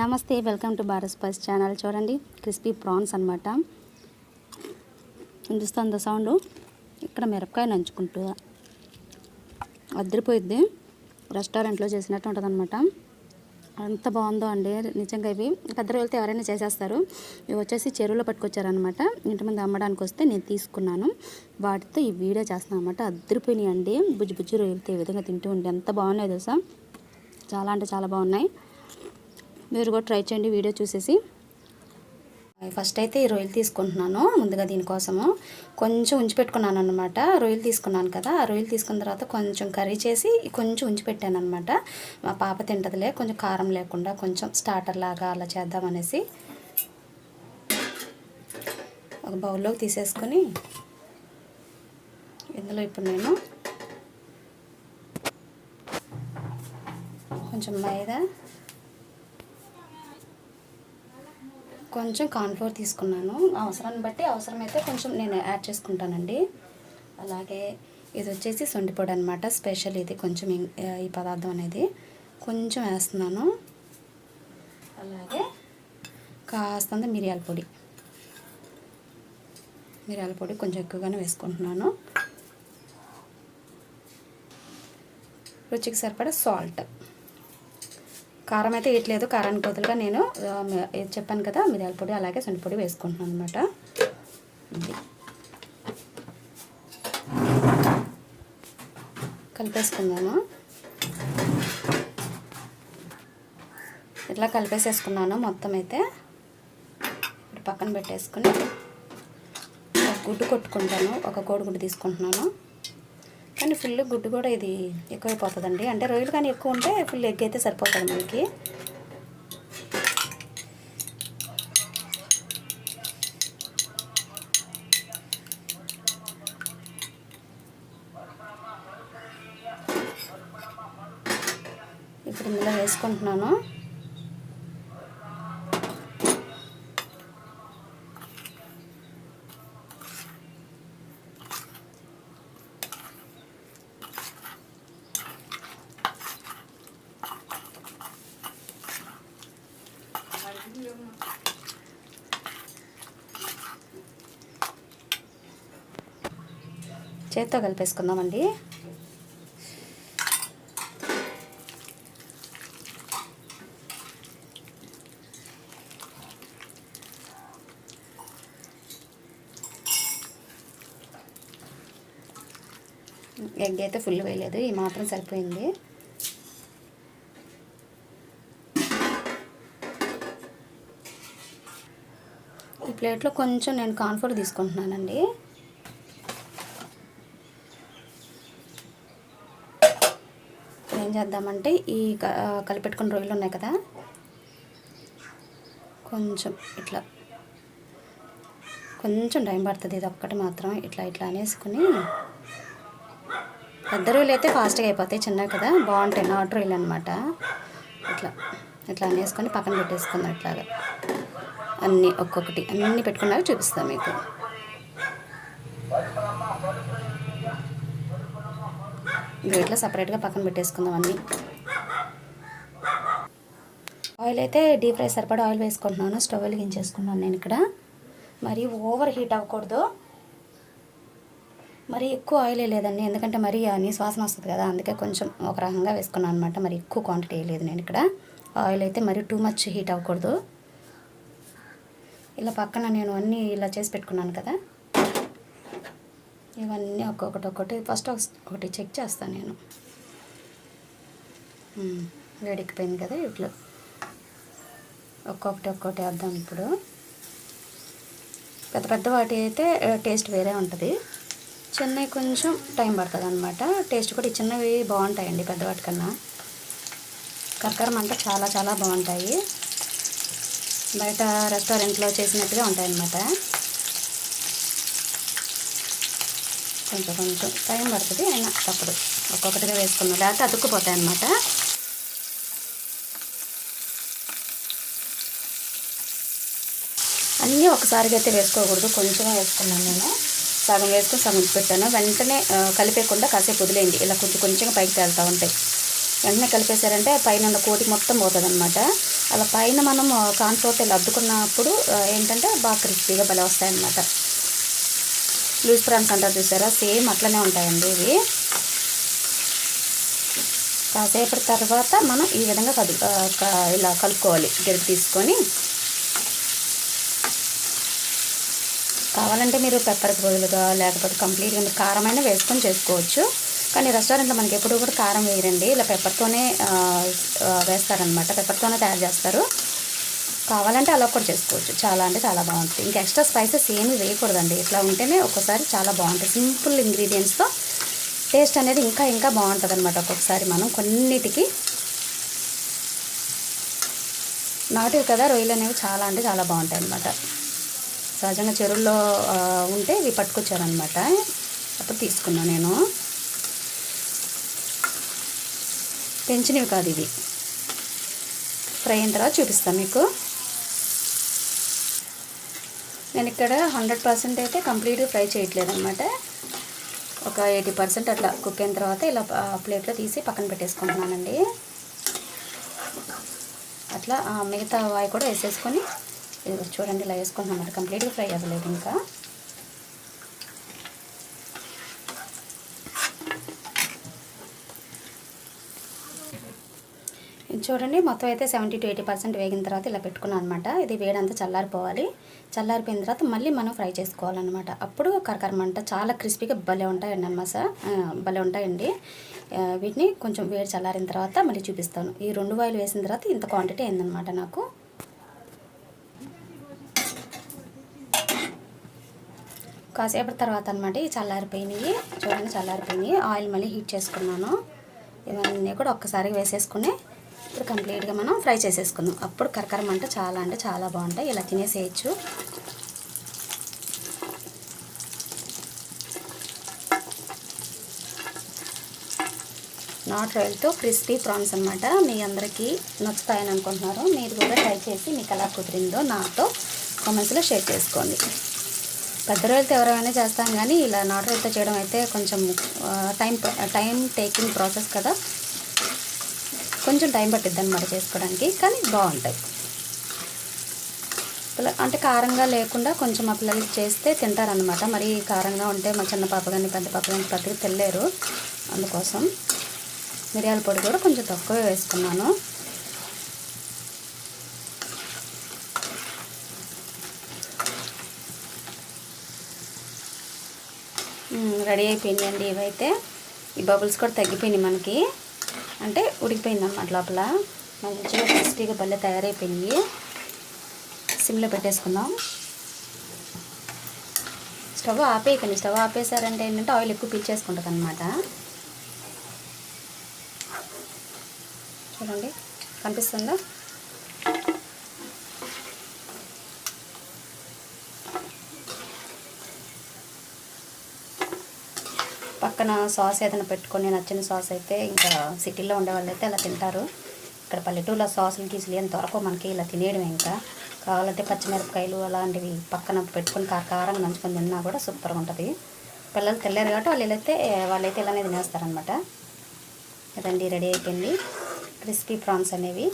నమస్తే welcome to Bharat spice channel. చూడండి crispy prawns అనమాట వినిపిస్తుంది సౌండ్? ఇక్కడ మిరపకాయ నంచుకుంటూ అద్దరిపోయిద్ది రెస్టారెంట్లో చేసినట్టు ఉంటుంది అనమాట అంత బాగుందో అండి నిజంగా ఇవి. పెద్ద రోజులతో ఎవరైనా చేసేస్తారు. ఇవి వచ్చేసి చెరువులో పట్టుకొచ్చారనమాట ఇంటి ముందు అమ్మడానికి వస్తే నేను తీసుకున్నాను. వాటితో ఈ వీడియో చేస్తాను అనమాట అద్దరిపోయినాయి అండి బుజ్జి బుజ్జి రొయ్యలతో ఈ విధంగా తింటూ ఉండే ఎంత బాగున్నాయి తెలుసా? చాలా అంటే చాలా బాగున్నాయి. మీరు కూడా ట్రై చేయండి వీడియో చూసేసి. ఫస్ట్ అయితే ఈ రొయ్యలు తీసుకుంటున్నాను ముందుగా దీనికోసము. కొంచెం ఉంచి పెట్టుకున్నాను అనమాట రొయ్యలు తీసుకున్నాను కదా ఆ రొయ్యలు తీసుకున్న తర్వాత కొంచెం కర్రీ చేసి కొంచెం ఉంచి పెట్టాను అనమాట మా పాప తింటదిలే కొంచెం కారం లేకుండా కొంచెం స్టార్టర్ లాగా అలా చేద్దామనేసి ఒక బౌల్లోకి తీసేసుకొని ఇందులో ఇప్పుడు నేను కొంచెం మైదా కొంచెం కార్న్ఫ్లోర్ తీసుకున్నాను. అవసరాన్ని బట్టి అవసరమైతే కొంచెం నేను యాడ్ చేసుకుంటానండి. అలాగే ఇది వచ్చేసి సొంటి పొడి అనమాట స్పెషల్ ఇది కొంచెం ఈ పదార్థం అనేది. కొంచెం వేస్తున్నాను. అలాగే కాస్తంత మిరియాల పొడి. మిరియాల పొడి కొంచెం ఎక్కువగానే వేసుకుంటున్నాను. రుచికి సరిపడా సాల్ట్. కారం అయితే వేయట్లేదు కారానికి బదులుగా నేను చెప్పాను కదా మిరియాల పొడి అలాగే సొంటి పొడి వేసుకుంటున్నాను అనమాట కలిపేసుకున్నాను. ఇట్లా కలిపేసేసుకున్నాను మొత్తం అయితే. ఇప్పుడు పక్కన పెట్టేసుకుని ఒక గుడ్డు కొట్టుకుంటాను. ఒక కోడిగుడ్డు తీసుకుంటున్నాను. కానీ ఫుల్ గుడ్డు కూడా ఇది ఎక్కువైపోతుందండి. అంటే రొయ్యలు కానీ ఎక్కువ ఉంటే ఫుల్ ఎగ్ అయితే సరిపోతుంది మనకి. ఇప్పుడు ఇందులో వేసుకుంటున్నాను. చేత్తో కలిపేసుకుందామండి. ఎగ్ అయితే ఫుల్ వేయలేదు ఈ మాత్రం సరిపోయింది. ఈ ప్లేట్లో కొంచెం నేను కాన్ఫర్ తీసుకుంటున్నానండి. ఏం చేద్దామంటే ఈ క- కలిపెట్టుకున్న రొయ్యలు ఉన్నాయి కదా. కొంచెం ఇట్లా కొంచెం టైం పడుతుంది ఇది ఒక్కటి మాత్రం ఇట్లా ఇట్లా అనేసుకుని పెద్ద రొయ్యలు అయితే ఫాస్ట్గా అయిపోతాయి చిన్నవి కదా. బాగుంటాయి నాటు రొయ్యలు అనమాట ఇట్లా ఇట్లా అనేసుకొని పక్కన పెట్టేసుకుందాం ఇట్లాగా. అన్నీ ఒక్కొక్కటి అన్నీ పెట్టుకున్నాక చూపిస్తాం మీకు. వీటిలో సపరేట్గా పక్కన పెట్టేసుకుందాం అన్నీ. ఆయిల్ అయితే డీప్ ఫ్రై సరిపడా ఆయిల్ వేసుకుంటున్నాను స్టవ్ వెలిగించేసుకున్నాను నేను ఇక్కడ. మరి ఓవర్ హీట్ అవ్వకూడదు. మరి ఎక్కువ ఆయిల్ లేదండి ఎందుకంటే మరి అని శ్వాసన వస్తుంది కదా అందుకే కొంచెం ఒక రకంగా వేసుకున్నాను అనమాట మరి ఎక్కువ క్వాంటిటీ లేదు నేను ఇక్కడ. ఆయిల్ అయితే మరి టూ మచ్ హీట్ అవ్వకూడదు. ఇలా పక్కన నేను అన్నీ ఇలా చేసి పెట్టుకున్నాను కదా. ఇవన్నీ ఒక్కొక్కటి ఒక్కటి ఫస్ట్ ఒకటి చెక్ చేస్తాను నేను. వేడెక్కిపోయింది కదా ఇట్లా. ఒక్కొక్కటి ఒక్కొక్కటి వేద్దాం ఇప్పుడు. పెద్ద పెద్ద వాటి అయితే టేస్ట్ వేరే ఉంటుంది. చిన్నవి కొంచెం టైం పడుతుంది అనమాట టేస్ట్ కూడా చిన్నవి బాగుంటాయండి పెద్దవాటి కన్నా. కరకరం అంటే చాలా చాలా బాగుంటాయి. బయట రెస్టారెంట్లో చేసినట్టుగా ఉంటాయన్నమాట. కొంచెం కొంచెం టైం పడుతుంది అయినా తప్పదు. ఒక్కొక్కటిగా వేసుకున్నాం లేకపోతే అతుక్కుపోతాయి అన్నమాట అన్నీ ఒకసారిగా అయితే వేసుకోకూడదు కొంచెం వేసుకున్నాను నేను. సగం వేసుకుని సగం పెట్టాను. వెంటనే కలిపేయకుండా కాసేపు వదిలేయండి. ఇలా కొంచెం కొంచెంగా పైకి తేలుతూ ఉంటాయి. వెంటనే కలిపేశారంటే పైన ఉన్న కోటి మొత్తం పోతుంది అనమాట అలా పైన మనం కాన్ఫోర్ట్ ఇలా అద్దుకున్నప్పుడు ఏంటంటే బాగా క్రిస్పీగా భలే వస్తాయన్నమాట. లూజ్ ప్రాన్స్ అంటారు చూసారా? సేమ్ అట్లనే ఉంటాయండి ఇవి. కాసేపటి తర్వాత మనం ఈ విధంగా కదు ఇలా కలుపుకోవాలి. గరిటె తీసుకొని. కావాలంటే మీరు పెప్పర్కి బదులుగా లేకపోతే కంప్లీట్గా మీరు కారమైన వేసుకొని చేసుకోవచ్చు. కానీ రెస్టారెంట్లో మనకి ఎప్పుడు కూడా కారం వేయరండి. ఇలా పెప్పర్తోనే వేస్తారనమాట. పెప్పర్తోనే తయారు చేస్తారు. కావాలంటే అలా కూడా చేసుకోవచ్చు. చాలా అంటే చాలా బాగుంటుంది. ఇంకా ఎక్స్ట్రా స్పైసెస్ ఏమీ వేయకూడదండి. ఇట్లా ఉంటేనే ఒక్కోసారి చాలా బాగుంటుంది. సింపుల్ ఇంగ్రీడియంట్స్తో టేస్ట్ అనేది ఇంకా ఇంకా బాగుంటుంది అనమాట ఒక్కొక్కసారి మనం కొన్నిటికి. నాటివి కదా రొయ్యలు అనేవి చాలా అంటే చాలా బాగుంటాయి అన్నమాట సహజంగా చెరువుల్లో ఉంటే ఇవి పట్టుకొచ్చారనమాట అప్పుడు తీసుకున్నాను నేను. పెంచినవి కాదు ఇవి ఫ్రై అయిన తర్వాత చూపిస్తాను మీకు. నేను ఇక్కడ హండ్రెడ్ పర్సెంట్ అయితే కంప్లీట్గా ఫ్రై చేయట్లేదు అనమాట ఒక ఎయిటీ పర్సెంట్ అట్లా కుక్ అయిన తర్వాత ఇలా ప్లేట్లో తీసి పక్కన పెట్టేసుకుంటున్నానండి. అట్లా మిగతా వాయి కూడా వేసేసుకొని చూడండి ఇలా వేసుకుంటున్నాం అన్నమాట. కంప్లీట్గా ఫ్రై అవ్వలేదు ఇంకా. చూడండి మొత్తం అయితే సెవెంటీ టు ఎయిటీ పర్సెంట్ వేగిన తర్వాత ఇలా పెట్టుకున్నాను అనమాట ఇది వేడంతా చల్లారిపోవాలి. చల్లారిపోయిన తర్వాత మళ్ళీ మనం ఫ్రై చేసుకోవాలన్నమాట. అప్పుడు కరకరమంట చాలా క్రిస్పీగా భలే ఉంటాయండి అన్నమాట భలే ఉంటాయండి. వీటిని కొంచెం వేడి చల్లారిన తర్వాత మళ్ళీ చూపిస్తాను. ఈ రెండు వాయిలు వేసిన తర్వాత ఇంత క్వాంటిటీ అయిందనమాట నాకు. కాసేపటి తర్వాత అనమాట ఈ చల్లారిపోయినాయి. చూడండి చల్లారిపోయినాయి. ఆయిల్ మళ్ళీ హీట్ చేసుకున్నాను. ఇవన్నీ కూడా ఒక్కసారి వేసేసుకుని ఇప్పుడు కంప్లీట్గా మనం ఫ్రై చేసేసుకుందాం. అప్పుడు కరకరం అంటే చాలా అంటే చాలా బాగుంటాయి. ఇలా తినేసేయచ్చు. నాట్ ఆయిల్తో క్రిస్పీ ప్రాన్స్ అనమాట మీ అందరికీ నచ్చుతాయని అనుకుంటున్నారు మీరు కూడా ట్రై చేసి మీకు ఎలా కుదిరిందో నాతో కామెంట్స్లో షేర్ చేసుకోండి. పెద్ద రోజులతో ఎవరైనా చేస్తాం కానీ ఇలా నాట్ ఆయిల్తో చేయడం అయితే కొంచెం టైం టైం టేకింగ్ ప్రాసెస్ కదా. కొంచెం టైం పట్టిద్ది అనమాట చేసుకోవడానికి కానీ బాగుంటాయి. అంటే కారంగా లేకుండా కొంచెం మా పిల్లలకి చేస్తే తింటారనమాట మరి కారంగా ఉంటే మా చిన్న పాప కానీ పెద్ద పాప కానీ పెద్దగా తెల్లేరు అందుకోసం మిరియాల పొడి కూడా కొంచెం తక్కువే వేసుకున్నాను. రెడీ అయిపోయిందండి ఇవైతే. ఈ బబుల్స్ కూడా తగ్గిపోయినాయి మనకి. అంటే ఉడికిపోయింది అన్నమాట లోపల. మంచిగా టేస్టీగా భలే తయారైపోయింది. సిమ్లో పెట్టేసుకుందాం. స్టవ్ ఆపేయకండి. స్టవ్ ఆపేసారంటే ఏంటంటే ఆయిల్ ఎక్కువ పీల్చేసుకుంటుంది అనమాట చూడండి. కనిపిస్తుందా? పక్కన సాస్ ఏదైనా పెట్టుకొని నచ్చిన సాస్ అయితే ఇంకా సిటీలో ఉండే వాళ్ళు అయితే అలా తింటారు. ఇక్కడ పల్లెటూరులో సాసులు గీసులు ఏం దొరకవు మనకి ఇలా తినేయడం ఇంకా. కావాలంటే పచ్చిమిరపకాయలు అలాంటివి పక్కన పెట్టుకొని కార నంచుకొని తిన్నా కూడా సూపర్గా ఉంటుంది. పిల్లలు తెల్లారు కాబట్టి వాళ్ళు అయితే వాళ్ళైతే ఇలానే తినేస్తారనమాట ఇదండి రెడీ అయిపోయింది. క్రిస్పీ ప్రాన్స్ అనేవి.